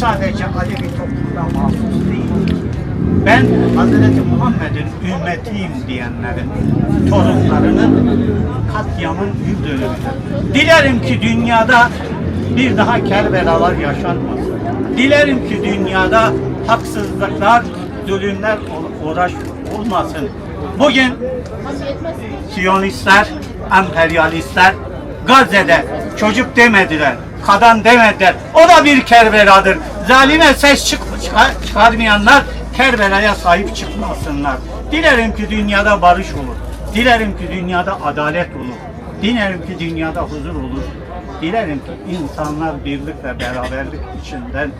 sadece Alevi toplumuna mahsus değil. Ben Hazreti Muhammed'in ümmetiyim diyenlerin torunlarının katliamın bir dönümüdür. Dilerim ki dünyada bir daha Kerbelalar yaşanmasın. Dilerim ki dünyada haksızlıklar, zulümler uğraş olmasın. Bugün Siyonistler, emperyalistler Gazze'de çocuk demediler, kadın demediler. O da bir Kerbela'dır. Zalime ses çık çıkar- çıkarmayanlar Kerbela'ya sahip çıkmasınlar. Dilerim ki dünyada barış olur. Dilerim ki dünyada adalet olur. Dilerim ki dünyada huzur olur. Dilerim ki insanlar birlik ve beraberlik içinden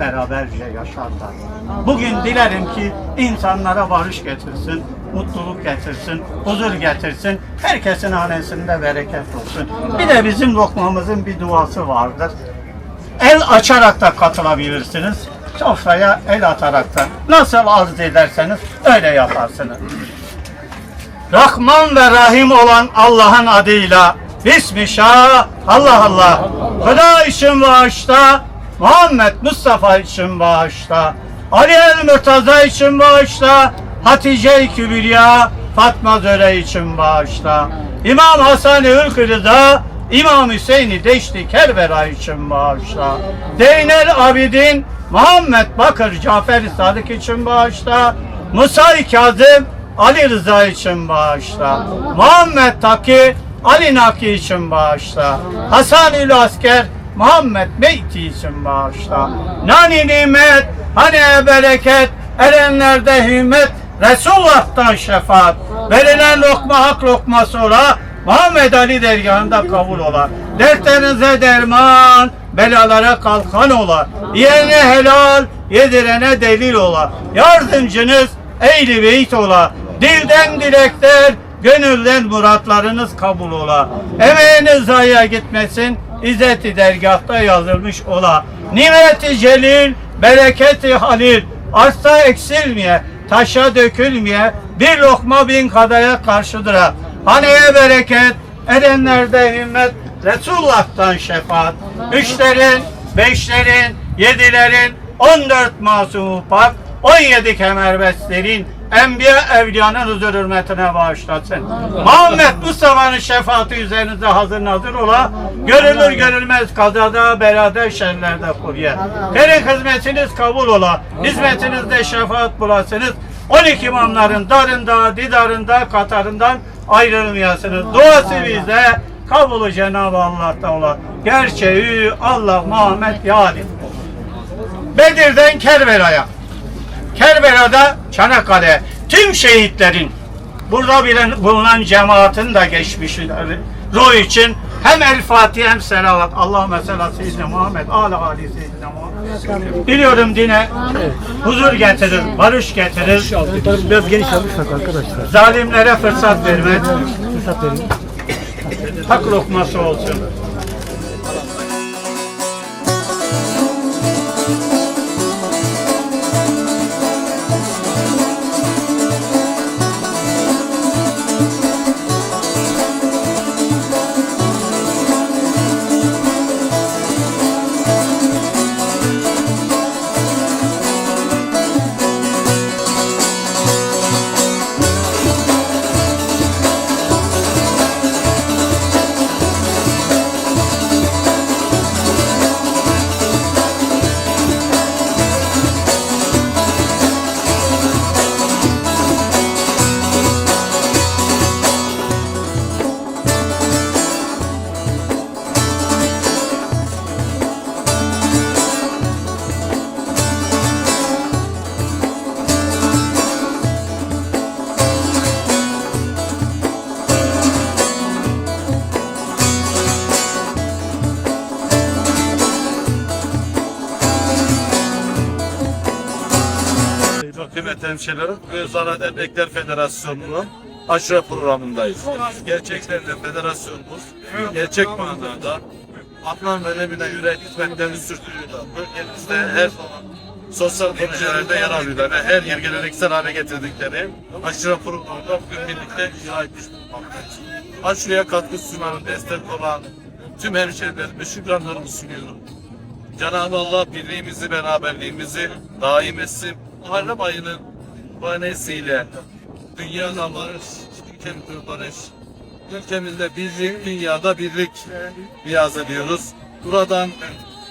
beraberce yaşarlar. Bugün dilerim ki insanlara barış getirsin, mutluluk getirsin, huzur getirsin. Herkesin hanesinde bereket olsun. Bir de bizim lokmamızın bir duası vardır. El açarak da katılabilirsiniz. Sofraya el atarak da. Nasıl arz ederseniz öyle yaparsınız. Rahman ve Rahim olan Allah'ın adıyla Bismillah Allah Allah Hıda için bağışta Muhammed Mustafa için bağışta Ali el Mürtaza için bağışta Hatice-i Kübriya Fatma Zöre için bağışta İmam Hasan-ı Ülkü Rıza İmam Hüseyin'i Deşti Kerbela için bağışla Zeynel Abidin Muhammed Bakır Cafer Sadık için bağışla Musa-i Kazım Ali Rıza için bağışla. Muhammed Taki Ali Naki için bağışla. Hasan Ül Asker Muhammed Beyti için bağışla. Nani nimet, hani bereket, erenlerde himmet, Resulullah'tan şefaat. Verilen lokma hak lokması ola, Muhammed Ali dergahında kabul ola. Dertlerinize derman, belalara kalkan ola. Yiyene helal, yedirene delil ola. Yardımcınız Ehli beyt ola. Dilden dilekler, gönülden muratlarınız kabul ola. Emeğiniz zayiya gitmesin, İzzet-i dergahta yazılmış ola. Nimeti celil, bereketi halil, arsa eksilmeye, taşa dökülmeye, bir lokma bin kadaya karşıdır. Haneye bereket, erenlerde himmet, Resulullah'tan şefaat. Üçlerin, beşlerin, yedilerin, on dört masumu pak, 17 kemerbestlerin Enbiya evliyanın huzur hürmetine bağışlasın. Muhammed Mustafa'nın şefaati üzerinize hazır nazır ola. Görülür görülmez kazada, belada, şerlerde kurye. Derin hizmetiniz kabul ola. Hizmetinizde şefaat bulasınız. 12 imamların darında, didarında, katarından ayrılmayasınız. Duası bize kabulü Cenab-ı Allah'ta ola. Gerçeği Allah Muhammed yani. Bedir'den Kerbela'ya. Kerbela'da Çanakkale tüm şehitlerin burada bulunan cemaatin de geçmişleri ruh için hem El Fatiha hem selavat. Allahümme sallallahu seyyidina Muhammed ala ali seyyidina Muhammed. Biliyorum dine huzur getirir, barış getirir. Biraz geniş alırsak arkadaşlar. Zalimlere fırsat vermez. Fırsat verin. Hak lokması olsun. Kıymetli hemşehrilerim, Bugün Sanat Emekler Federasyonu'nun aşure programındayız. Gerçekten de federasyonumuz gerçek manada Adnan ve Emine yürek hizmetlerini sürdürüyorlar. Bölgemizde her zaman sosyal projelerde yer alıyorlar ve her yer geleneksel hale getirdikleri aşure programında bugün birlikte icra etmiş bulunmaktayız. Aşureye katkı sunan, destek olan tüm hemşehrilerime şükranlarımı sunuyorum. Cenab-ı Allah birliğimizi, beraberliğimizi daim etsin. Muharrem ayının bahanesiyle dünyada barış, ülkemizde barış, ülkemizde birlik, dünyada birlik niyaz ediyoruz. Buradan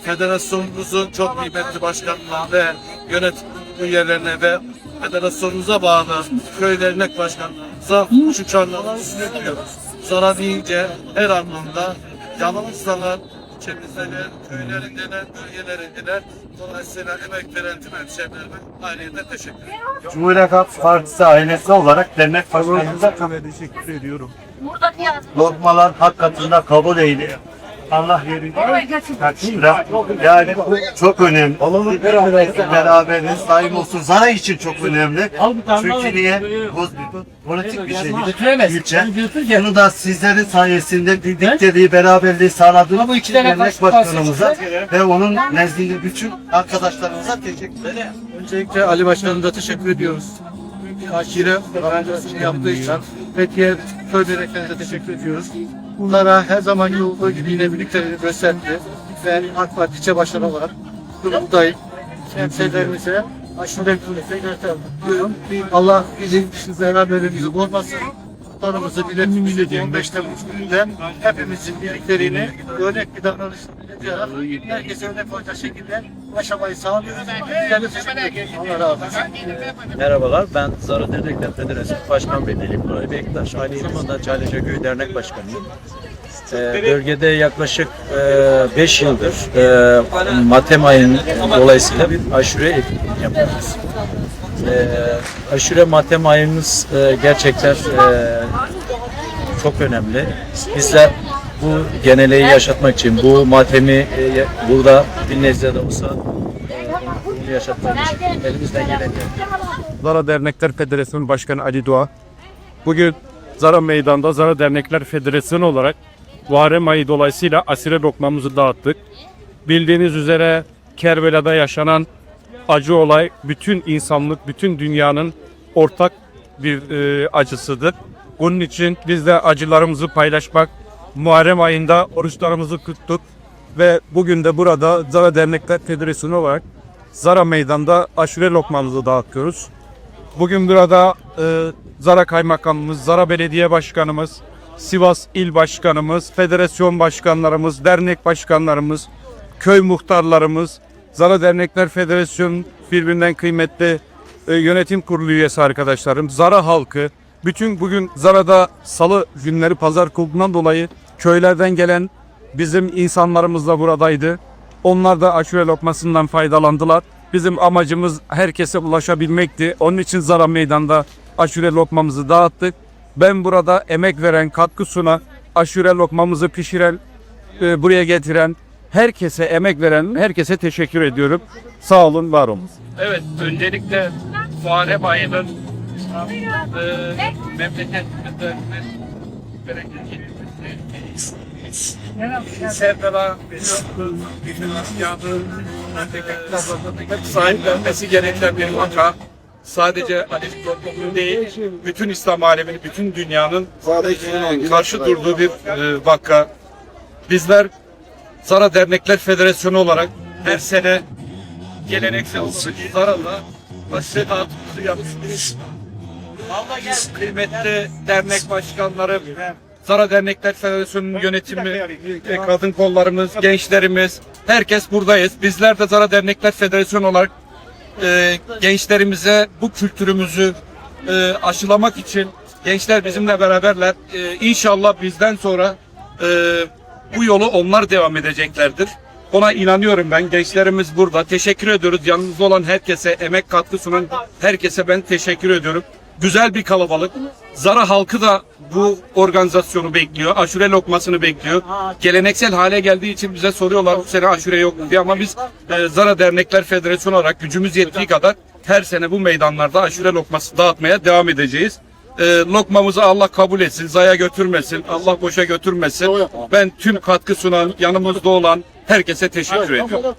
federasyonumuzun çok kıymetli başkanlarına ve yönetim üyelerine ve federasyonumuza bağlı köy dernek başkanlarımıza şu çağrılarımızı sunuyoruz. Sana deyince her anlamda yanımızdalar, ilçemizdeler, köylerindeler, bölgelerindeler. Dolayısıyla emek veren tüm hemşehrilerime ayrıca teşekkür ederim. Cumhuriyet Halk Partisi ailesi olarak dernek başkanımıza teşekkür ediyorum. Burada lokmalar hak katında kabul eyle. Allah yerinde takdirle. Yani bu çok önemli. Beraberiz, daim olsun. Zaray için çok önemli. Çünkü niye? Bu politik bir şey. Ülke. Bunu da sizlerin sayesinde birlikteliği, beraberliği sağladığımız için dernek başkanımıza ve onun nezdinde bütün arkadaşlarımıza teşekkür ederim. Öncelikle Ali Başkanımıza teşekkür ediyoruz. Aşire organizasyonu yaptığı için Fethiye Köy Direklerine teşekkür ediyoruz. Bunlara her zaman olduğu gibi yine birlikteliğini gösterdi. Ben AK Parti ilçe başkanı olarak buradayım. Hemşehrilerimize aşure birlikte gösterdim. Allah bizim beraberliğimizi bozmasın. Tanımızı milletin milleti 25 Temmuz gününde hepimizin birlikteliğini örnek bir davranış yaparak herkese örnek olacak şekilde yaşamayı sağlıyoruz. Merhabalar, ben Zara Dernekler Federasyonu Başkan Vekili Koray Bektaş. Aynı zamanda Çaylıca Köy Dernek Başkanıyım. Ee, bölgede yaklaşık 5 yıldır e, Matem ayının dolayısıyla bir aşure yapıyoruz. E, aşure Matem ayımız e, gerçekten e, çok önemli. Bizler bu geneleği yaşatmak için, bu matemi e, burada bir nezle de olsa e, yaşatmak için elimizden gelen Zara Dernekler Federasyonu Başkanı Ali Doğa. Bugün Zara Meydan'da Zara Dernekler Federasyonu olarak Muharrem ayı dolayısıyla asire lokmamızı dağıttık. Bildiğiniz üzere Kerbela'da yaşanan acı olay bütün insanlık, bütün dünyanın ortak bir e, acısıdır. Bunun için biz de acılarımızı paylaşmak, Muharrem ayında oruçlarımızı tuttuk ve bugün de burada Zara Dernekler Federasyonu olarak Zara Meydan'da aşure lokmamızı dağıtıyoruz. Bugün burada e, Zara Kaymakamımız, Zara Belediye Başkanımız, Sivas İl Başkanımız, federasyon başkanlarımız, dernek başkanlarımız, köy muhtarlarımız, Zara Dernekler Federasyonu birbirinden kıymetli e, yönetim kurulu üyesi arkadaşlarım, Zara halkı, bütün bugün Zara'da salı günleri pazar kulundan dolayı köylerden gelen bizim insanlarımız da buradaydı. Onlar da aşure lokmasından faydalandılar. Bizim amacımız herkese ulaşabilmekti. Onun için Zara Meydan'da aşure lokmamızı dağıttık. Ben burada emek veren, katkı sunan, aşure lokmamızı pişiren, e, buraya getiren, herkese emek veren herkese teşekkür ediyorum. Sağ olun, var olun. Evet, öncelikle Muharrem ayının e, memleketimizde Serdara hep sahiplenmesi gereken bir vaka. Sadece Alevi toplumunun değil, bütün İslam aleminin, bütün dünyanın karşı durduğu bir e, vaka. Bizler Zara Dernekler Federasyonu olarak her sene geleneksel olarak Zara'da aşure dağıtımımızı yapıyoruz. Kıymetli dernek başkanları, Zara Dernekler Federasyonu'nun yönetimi, e, kadın kollarımız, gençlerimiz, herkes buradayız. Bizler de Zara Dernekler Federasyonu olarak e, gençlerimize bu kültürümüzü e, aşılamak için gençler bizimle beraberler. E, inşallah bizden sonra e, bu yolu onlar devam edeceklerdir. Ona inanıyorum ben. Gençlerimiz burada. Teşekkür ediyoruz. Yanımızda olan herkese, emek katkı sunan herkese ben teşekkür ediyorum. Güzel bir kalabalık. Zara halkı da bu organizasyonu bekliyor. Aşure lokmasını bekliyor. Geleneksel hale geldiği için bize soruyorlar bu sene aşure yok mu diye ama biz e, Zara Dernekler Federasyonu olarak gücümüz yettiği kadar her sene bu meydanlarda aşure lokması dağıtmaya devam edeceğiz. E, lokmamızı Allah kabul etsin, zaya götürmesin, Allah boşa götürmesin. Ben tüm katkı sunan, yanımızda olan herkese teşekkür ediyorum.